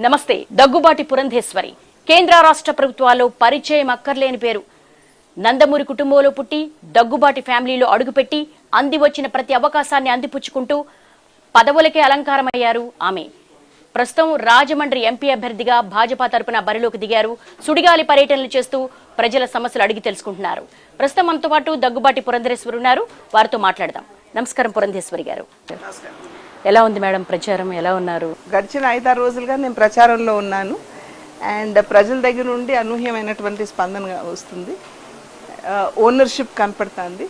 నమస్తే దగ్గుబాటి పురంధేశ్వరి. కేంద్ర రాష్ట్ర ప్రభుత్వాల్లో పరిచయం అక్కర్లేని పేరు. నందమూరి కుటుంబంలో పుట్టి దగ్గుబాటి ఫ్యామిలీలో అడుగుపెట్టి అంది వచ్చిన ప్రతి అవకాశాన్ని అందిపుచ్చుకుంటూ పదవులకే అలంకారమయ్యారు ఆమె. ప్రస్తుతం రాజమండ్రి ఎంపీ అభ్యర్థిగా భాజపా తరపున బరిలోకి దిగారు. సుడిగాలి పర్యటనలు చేస్తూ ప్రజల సమస్యలు అడిగి తెలుసుకుంటున్నారు. ప్రస్తుతం మనతో పాటు దగ్గుబాటి పురంధరేశ్వరి ఉన్నారు వారితో మాట్లాడదాం. నమస్కారం పురంధేశ్వరి గారు. ఎలా ఉంది మేడం ప్రచారం? ఎలా ఉన్నారు? గడిచిన ఐదారు రోజులుగా నేను ప్రచారంలో ఉన్నాను. అండ్ ప్రజల దగ్గర నుండి అనూహ్యమైనటువంటి స్పందన వస్తుంది. ఓనర్షిప్ కనపడుతుంది.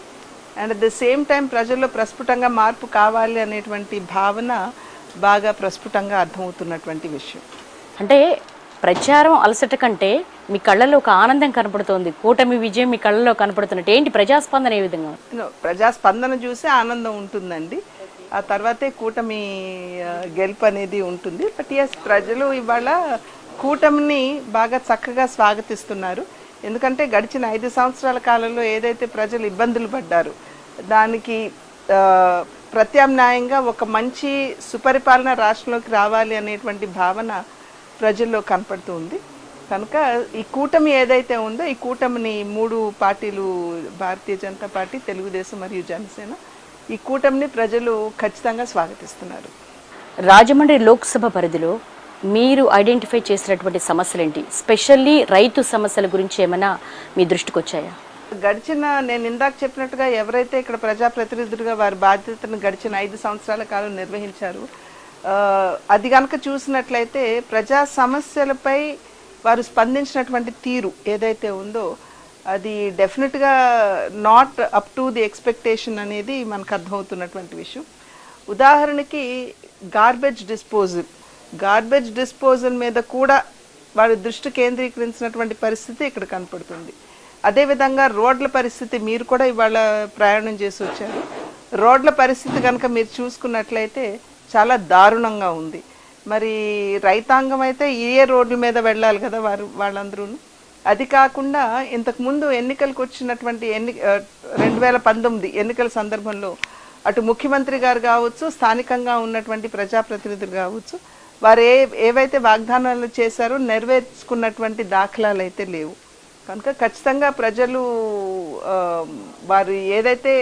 And at the same time ప్రజల్లో ప్రస్ఫుటంగా మార్పు కావాలి అనేటువంటి భావన బాగా ప్రస్ఫుటంగా అర్థమవుతున్నటువంటి విషయం. అంటే ప్రచారం అలసట కంటే మీ కళ్ళలో ఒక ఆనందం కనపడుతోంది. కూటమి విజయం మీ కళ్ళలో కనపడుతున్నట్టు. ఏంటి ప్రజాస్పందన ఏ విధంగా? ప్రజాస్పందన చూసి ఆనందం ఉంటుందండి. ఆ తర్వాతే కూటమి గెలుపు అనేది ఉంటుంది. బట్ ఎస్ ప్రజలు ఇవాళ కూటమిని బాగా చక్కగా స్వాగతిస్తున్నారు. ఎందుకంటే గడిచిన ఐదు సంవత్సరాల కాలంలో ఏదైతే ప్రజలు ఇబ్బందులు పడ్డారు దానికి ప్రత్యామ్నాయంగా ఒక మంచి సుపరిపాలన రాష్ట్రంలోకి రావాలి అనేటువంటి భావన ప్రజల్లో కనపడుతుంది కనుక ఈ కూటమి ఏదైతే ఉందో ఈ కూటమిని మూడు పార్టీలు భారతీయ జనతా పార్టీ తెలుగుదేశం మరియు జనసేన ఈ కూటమిని ప్రజలు ఖచ్చితంగా స్వాగతిస్తున్నారు. రాజమండ్రి లోక్సభ పరిధిలో మీరు ఐడెంటిఫై చేసినటువంటి సమస్యలు ఏంటి స్పెషల్లీ రైతు సమస్యల గురించి ఏమైనా మీ దృష్టికి వచ్చాయా గడిచిన నేను ఇందాక చెప్పినట్టుగా ఎవరైతే ఇక్కడ ప్రజాప్రతినిధులుగా వారి బాధ్యతను గడిచిన ఐదు సంవత్సరాల కాలం నిర్వహించారు అది కనుక చూసినట్లయితే ప్రజా సమస్యలపై వారు స్పందించినటువంటి తీరు ఏదైతే ఉందో అది డెఫినెట్గా not up to the expectation అనేది మనకు అర్థమవుతున్నటువంటి విషయం. ఉదాహరణకి గార్బేజ్ డిస్పోజల్ గార్బేజ్ డిస్పోజల్ మీద కూడా వారి దృష్టి కేంద్రీకరించినటువంటి పరిస్థితి ఇక్కడ కనపడుతుంది. అదేవిధంగా రోడ్ల పరిస్థితి మీరు కూడా ఇవాళ ప్రయాణం చేసి వచ్చారు. రోడ్ల పరిస్థితి కనుక మీరు చూసుకున్నట్లయితే చాలా దారుణంగా ఉంది. మరి రైతాంగం అయితే ఏ రోడ్ల మీద వెళ్ళాలి కదా వారు వాళ్ళందరూ అది కాకుండా ఇంతకుముందు ఎన్నికలకు వచ్చినటువంటి ఎన్ని రెండు వేల పంతొమ్మిది ఎన్నికల సందర్భంలో అటు ముఖ్యమంత్రి గారు కావచ్చు స్థానికంగా ఉన్నటువంటి ప్రజాప్రతినిధులు కావచ్చు వారు ఏ ఏవైతే వాగ్దానాలు చేశారో నెరవేర్చుకున్నటువంటి దాఖలాలు అయితే లేవు. కనుక ఖచ్చితంగా ప్రజలు వారు ఏదైతే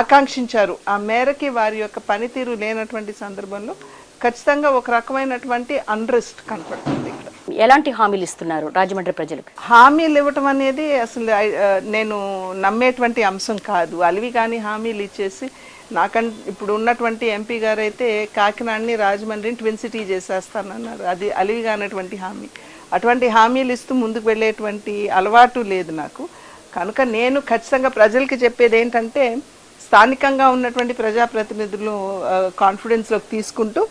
ఆకాంక్షించారు ఆ మేరకి వారి యొక్క పనితీరు లేనటువంటి సందర్భంలో ఖచ్చితంగా ఒక రకమైనటువంటి అన్రెస్ట్ కనపడుతుంది ఎలాంటి హామీలు ఇస్తున్నారు రాజమండ్రి ప్రజలకు? హామీలు ఇవ్వటం అనేది అసలు నేను నమ్మేటువంటి అంశం కాదు. అలివి కానీ హామీలు ఇచ్చేసి నాకం ఇప్పుడు ఉన్నటువంటి ఎంపీ గారు అయితే కాకినాడని రాజమండ్రిని ట్విన్ సిటీ చేసేస్తానన్నారు. అది అలివి కానటువంటి హామీ. అటువంటి హామీలు ఇస్తూ ముందుకు వెళ్ళేటువంటి అలవాటు లేదు నాకు. కనుక నేను ఖచ్చితంగా ప్రజలకి చెప్పేది ఏంటంటే స్థానికంగా ఉన్నటువంటి ప్రజాప్రతినిధులు కాన్ఫిడెన్స్లోకి తీసుకుంటూ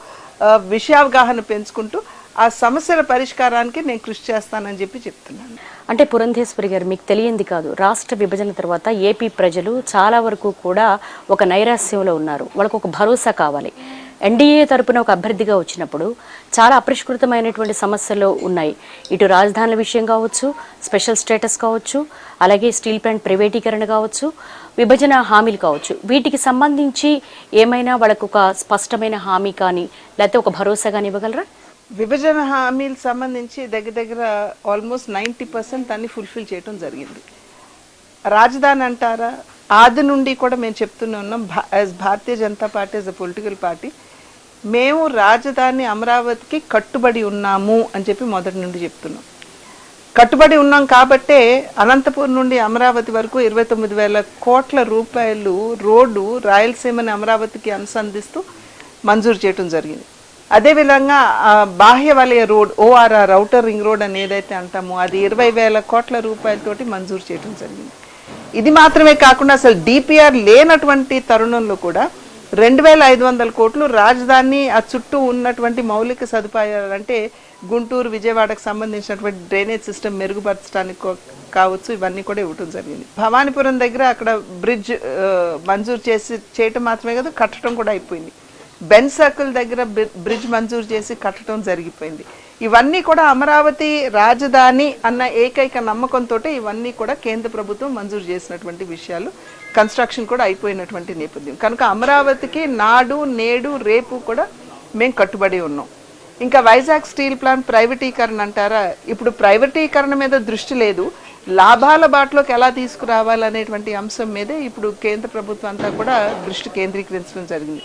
విషయావగాహన పెంచుకుంటూ ఆ సమస్యల పరిష్కారానికి నేను కృషి చేస్తానని చెప్పి చెప్తున్నాను. అంటే పురంధేశ్వరి గారు మీకు తెలియంది కాదు రాష్ట్ర విభజన తర్వాత ఏపీ ప్రజలు చాలా వరకు కూడా ఒక నైరాస్యంలో ఉన్నారు. వాళ్ళకు ఒక భరోసా కావాలి. ఎన్డీఏ తరపున ఒక అభ్యర్థిగా వచ్చినప్పుడు చాలా అపరిష్కృతమైనటువంటి సమస్యలు ఉన్నాయి. ఇటు రాజధానుల విషయం కావచ్చు స్పెషల్ స్టేటస్ కావచ్చు అలాగే స్టీల్ ప్లాంట్ ప్రైవేటీకరణ కావచ్చు విభజన హామీలు కావచ్చు. వీటికి సంబంధించి ఏమైనా వాళ్ళకు ఒక స్పష్టమైన హామీ కానీ లేకపోతే ఒక భరోసా కానీ ఇవ్వగలరా? విభజన హామీలు సంబంధించి దగ్గర దగ్గర ఆల్మోస్ట్ నైంటీ పర్సెంట్ అన్ని ఫుల్ఫిల్ చేయడం జరిగింది. రాజధాని అంటారా? ఆది నుండి కూడా మేము చెప్తూనే ఉన్నాం. As Bharatiya Janata Party as a political party మేము రాజధాని అమరావతికి కట్టుబడి ఉన్నాము అని చెప్పి మొదటి నుండి చెప్తున్నాం. కట్టుబడి ఉన్నాం కాబట్టే అనంతపూర్ నుండి అమరావతి వరకు ఇరవై తొమ్మిది వేల కోట్ల రూపాయలు రోడ్డు రాయలసీమని అమరావతికి అనుసంధిస్తూ మంజూరు చేయడం జరిగింది. అదేవిధంగా బాహ్య వలయ road ORR outer ring road అని ఏదైతే అంటామో అది ఇరవై వేల కోట్ల రూపాయలతోటి మంజూరు చేయడం జరిగింది. ఇది మాత్రమే కాకుండా అసలు డిపిఆర్ లేనటువంటి తరుణంలో కూడా రెండు వేల ఐదు వందల కోట్లు రాజధాని ఆ చుట్టూ ఉన్నటువంటి మౌలిక సదుపాయాలు అంటే గుంటూరు విజయవాడకు సంబంధించినటువంటి డ్రైనేజ్ సిస్టమ్ మెరుగుపరచడానికి కావచ్చు. ఇవన్నీ కూడా ఇవ్వటం జరిగింది. భవానీపురం దగ్గర అక్కడ బ్రిడ్జ్ మంజూరు చేసి చేయటం మాత్రమే కాదు కట్టడం కూడా అయిపోయింది. బెన్ సర్కిల్ దగ్గర బ్రిడ్జ్ మంజూరు చేసి కట్టడం జరిగిపోయింది. ఇవన్నీ కూడా అమరావతి రాజధాని అన్న ఏకైక నమ్మకంతో ఇవన్నీ కూడా కేంద్ర ప్రభుత్వం మంజూరు చేసినటువంటి విషయాలు. కన్స్ట్రక్షన్ కూడా అయిపోయినటువంటి నేపథ్యం. కనుక అమరావతికి నాడు నేడు రేపు కూడా మేము కట్టుబడి ఉన్నాం. ఇంకా వైజాగ్ స్టీల్ ప్లాంట్ ప్రైవేటీకరణ అంటారా? ఇప్పుడు ప్రైవేటీకరణ మీద దృష్టి లేదు. లాభాల బాటలోకి ఎలా తీసుకురావాలనేటువంటి అంశం మీదే ఇప్పుడు కేంద్ర ప్రభుత్వం అంతా కూడా దృష్టి కేంద్రీకరించడం జరిగింది.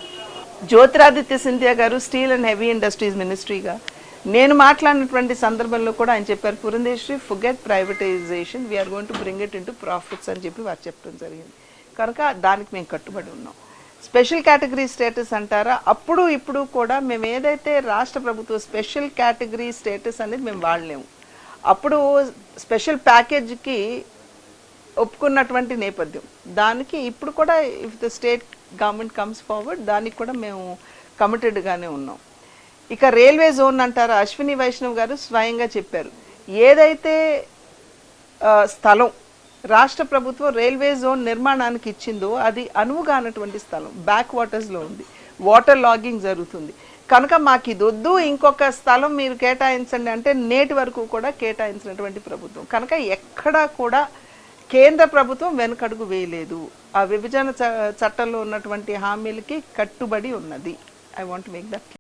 జ్యోతిరాదిత్య సింధియా గారు స్టీల్ అండ్ హెవీ ఇండస్ట్రీస్ మినిస్ట్రీగా నేను మాట్లాడినటువంటి సందర్భంలో కూడా ఆయన చెప్పారు Purandeswari forget privatisation we are going to bring it into profits అని చెప్పి వారు చెప్పడం జరిగింది. కనుక దానికి మేము కట్టుబడి ఉన్నాం. స్పెషల్ కేటగిరీ స్టేటస్ అంటారా? అప్పుడు ఇప్పుడు కూడా మేము ఏదైతే రాష్ట్ర ప్రభుత్వం స్పెషల్ కేటగిరీ స్టేటస్ అనేది మేము వాడలేము. అప్పుడు స్పెషల్ ప్యాకేజ్కి ఒప్పుకున్నటువంటి నేపథ్యం. దానికి ఇప్పుడు కూడా if the state government comes forward దానికి కూడా మేము కమిటెడ్గానే ఉన్నాం. ఇక రైల్వే జోన్ అంటారా. అశ్విని వైష్ణవ్ గారు స్వయంగా చెప్పారు. ఏదైతే స్థలం రాష్ట్ర ప్రభుత్వం రైల్వే జోన్ నిర్మాణానికి ఇచ్చిందో అది అనువుగా అన్నటువంటి స్థలం బ్యాక్ వాటర్స్లో ఉంది. వాటర్ లాగింగ్ జరుగుతుంది. కనుక మాకు ఇది వద్దు ఇంకొక స్థలం మీరు కేటాయించండి అంటే నేటి వరకు కూడా కేటాయించినటువంటి ప్రభుత్వం. కనుక ఎక్కడా కూడా కేంద్ర ప్రభుత్వం వెనకడుగు వేయలేదు. ఆ విభజన చ- చట్టంలో ఉన్నటువంటి హామీలకి కట్టుబడి ఉన్నది. I want make that